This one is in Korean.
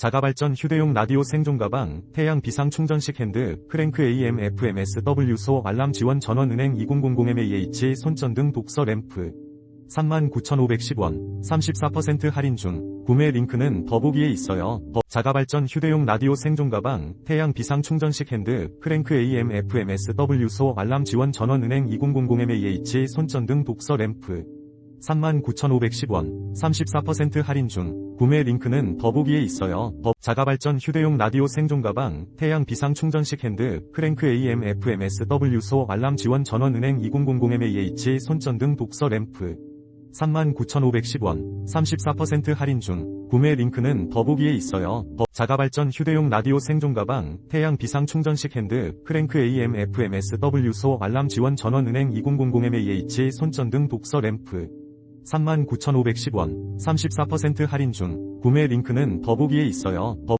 자가발전 휴대용 라디오 생존 가방, 태양 비상 충전식 핸드, 크랭크 AM FM SW 소 알람 지원 전원 은행 2000MAH 손전등 독서 램프. 39,510원, 34% 할인 중, 구매 링크는 더보기에 있어요. 더- 자가발전 휴대용 라디오 생존 가방, 태양 비상 충전식 핸드, 크랭크 AM FM SW 소 알람 지원 전원 은행 2000MAH 손전등 독서 램프. 39,510원, 34% 할인 중, 구매 링크는 더보기에 있어요. 더- 자가발전 휴대용 라디오 생존 가방, 태양 비상 충전식 핸드, 크랭크 AM FM SW 소 알람 지원 전원 은행 2000MAH 손전등 독서 램프. 39,510원, 34% 할인 중, 구매 링크는 더보기에 있어요. 더- 자가발전 휴대용 라디오 생존 가방, 태양 비상 충전식 핸드, 크랭크 AM FM SW 소 알람 지원 전원 은행 2000MAH 손전등 독서 램프. 39,510원, 34% 할인 중, 구매 링크는 더보기에 있어요. 더-